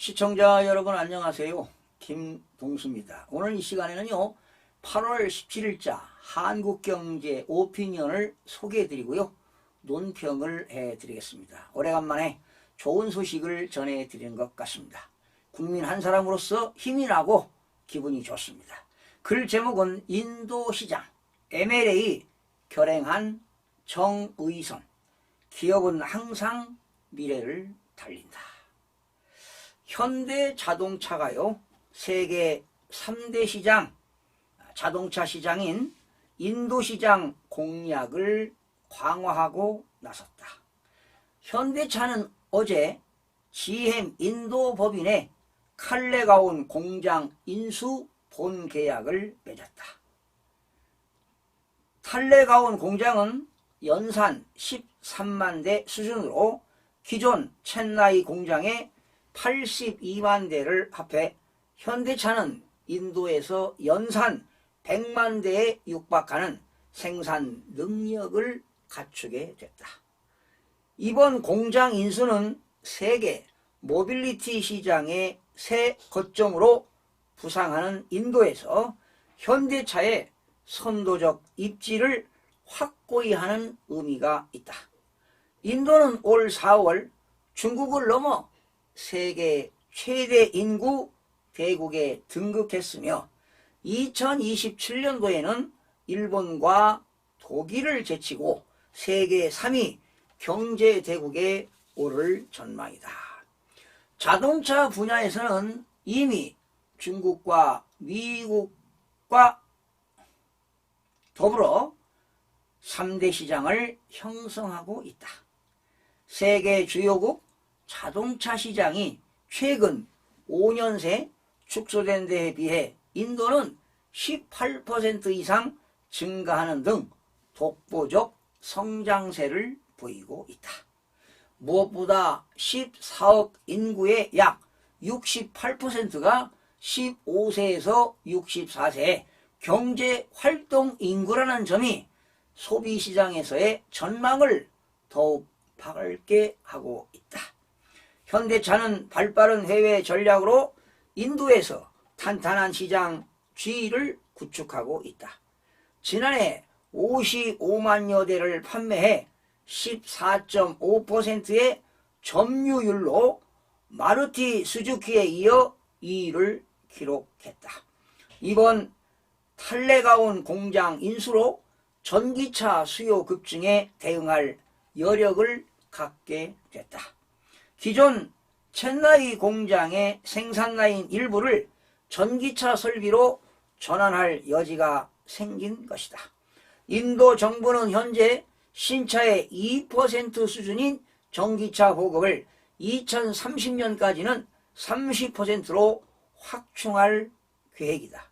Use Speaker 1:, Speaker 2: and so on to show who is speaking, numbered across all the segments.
Speaker 1: 시청자 여러분 안녕하세요. 김동수입니다. 오늘 이 시간에는요. 8월 17일자 한국경제 오피니언을 소개해드리고요. 논평을 해드리겠습니다. 오래간만에 좋은 소식을 전해드리는 것 같습니다. 국민 한 사람으로서 힘이 나고 기분이 좋습니다. 글 제목은 인도시장 MLA 결행한 정의선 기업은 항상 미래를 달린다. 현대 자동차가요, 세계 3대 시장, 자동차 시장인 인도 시장 공략을 강화하고 나섰다. 현대차는 어제 GM 인도 법인의 칼레가온 공장 인수 본 계약을 맺었다. 탈레가온 공장은 연산 13만 대 수준으로 기존 첸나이 공장의 82만 대를 합해 현대차는 인도에서 연산 100만 대에 육박하는 생산 능력을 갖추게 됐다. 이번 공장 인수는 세계 모빌리티 시장의 새 거점으로 부상하는 인도에서 현대차의 선도적 입지를 확고히 하는 의미가 있다. 인도는 올 4월 중국을 넘어 세계 최대 인구 대국에 등극했으며 2027년도에는 일본과 독일을 제치고 세계 3위 경제 대국에 오를 전망이다. 자동차 분야에서는 이미 중국과 미국과 더불어 3대 시장을 형성하고 있다. 세계 주요국 자동차 시장이 최근 5년 새 축소된 데에 비해 인도는 18% 이상 증가하는 등 독보적 성장세를 보이고 있다. 무엇보다 14억 인구의 약 68%가 15세에서 64세의 경제 활동 인구라는 점이 소비 시장에서의 전망을 더욱 밝게 하고 있다. 현대차는 발빠른 해외 전략으로 인도에서 탄탄한 시장 지위를 구축하고 있다. 지난해 55만여 대를 판매해 14.5%의 점유율로 마루티 수주키에 이어 2위를 기록했다. 이번 탈레가온 공장 인수로 전기차 수요 급증에 대응할 여력을 갖게 됐다. 기존 첸나이 공장의 생산 라인 일부를 전기차 설비로 전환할 여지가 생긴 것이다. 인도 정부는 현재 신차의 2% 수준인 전기차 보급을 2030년까지는 30%로 확충할 계획이다.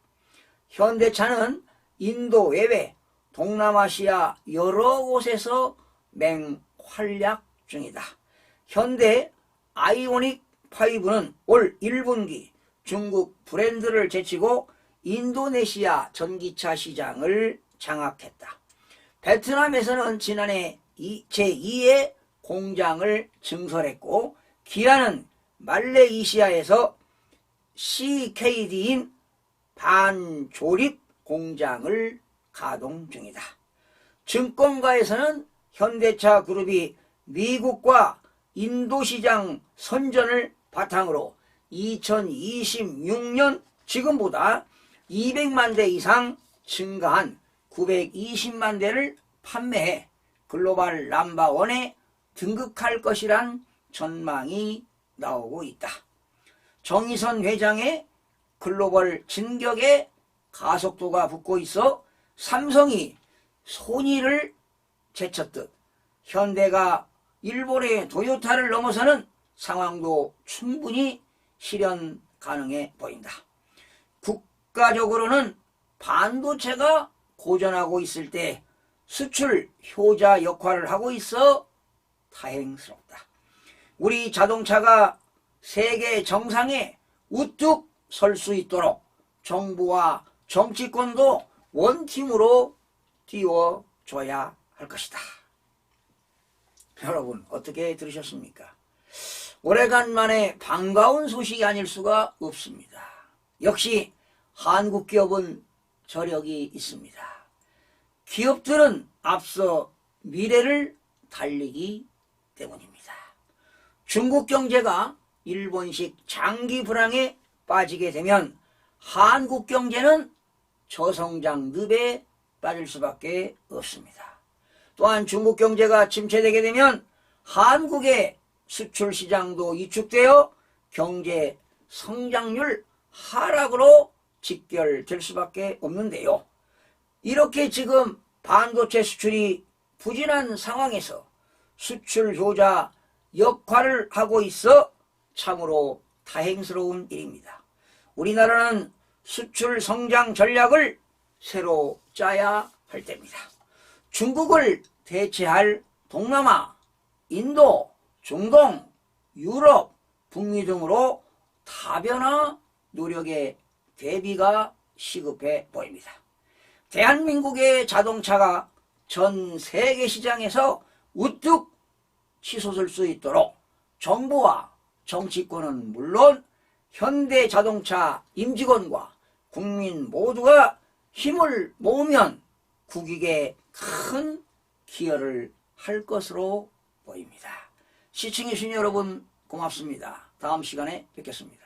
Speaker 1: 현대차는 인도 외외 동남아시아 여러 곳에서 맹활약 중이다. 현대 아이오닉 5는 올 1분기 중국 브랜드를 제치고 인도네시아 전기차 시장을 장악했다. 베트남에서는 지난해 제2의 공장을 증설했고 기아는 말레이시아에서 CKD인 반조립 공장을 가동 중이다. 증권가에서는 현대차 그룹이 미국과 인도 시장 선전을 바탕으로 2026년 지금보다 200만 대 이상 증가한 920만 대를 판매해 글로벌 넘버원에 등극할 것이란 전망이 나오고 있다. 정의선 회장의 글로벌 진격에 가속도가 붙고 있어 삼성이 손의를 제쳤듯 현대가 일본의 도요타를 넘어서는 상황도 충분히 실현 가능해 보인다. 국가적으로는 반도체가 고전하고 있을 때 수출 효자 역할을 하고 있어 다행스럽다. 우리 자동차가 세계 정상에 우뚝 설 수 있도록 정부와 정치권도 원팀으로 띄워줘야 할 것이다. 여러분 어떻게 들으셨습니까? 오래간만에 반가운 소식이 아닐 수가 없습니다. 역시 한국 기업은 저력이 있습니다. 기업들은 앞서 미래를 달리기 때문입니다. 중국 경제가 일본식 장기 불황에 빠지게 되면 한국 경제는 저성장 늪에 빠질 수밖에 없습니다. 또한 중국 경제가 침체되게 되면 한국의 수출 시장도 위축되어 경제 성장률 하락으로 직결될 수밖에 없는데요. 이렇게 지금 반도체 수출이 부진한 상황에서 수출 효자 역할을 하고 있어 참으로 다행스러운 일입니다. 우리나라는 수출 성장 전략을 새로 짜야 할 때입니다. 중국을 대체할 동남아, 인도, 중동, 유럽, 북미 등으로 다변화 노력의 대비가 시급해 보입니다. 대한민국의 자동차가 전 세계 시장에서 우뚝 치솟을 수 있도록 정부와 정치권은 물론 현대 자동차 임직원과 국민 모두가 힘을 모으면 국익에 큰 기여를 할 것으로 보입니다. 시청해주신 여러분 고맙습니다. 다음 시간에 뵙겠습니다.